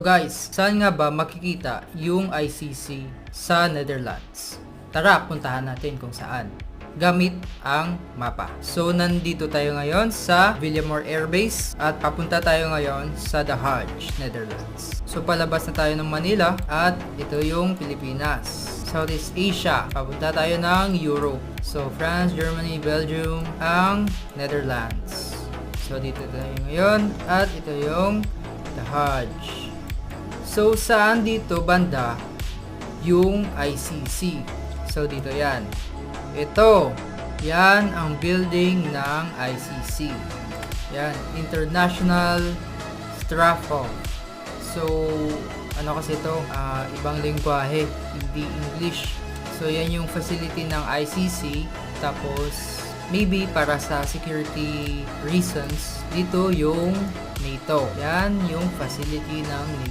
Guys, saan nga ba makikita yung ICC sa Netherlands? Tara, puntahan natin kung saan. Gamit ang mapa. So, nandito tayo ngayon sa Villamore Air Base at papunta tayo ngayon sa The Hague, Netherlands. So, palabas na tayo ng Manila at ito yung Pilipinas. Southeast Asia, papunta tayo ng Europe. So, France, Germany, Belgium, ang Netherlands. So, dito tayo ngayon at ito yung The Hague. So, saan dito banda yung ICC? So, dito yan. Ito, yan ang building ng ICC. Yan, International Strafo. So, ano kasi ito? Ah, ibang lingwahe, hindi English. So, yan yung facility ng ICC. Tapos, maybe para sa security reasons, dito yung NATO. Yan yung facility ng NATO.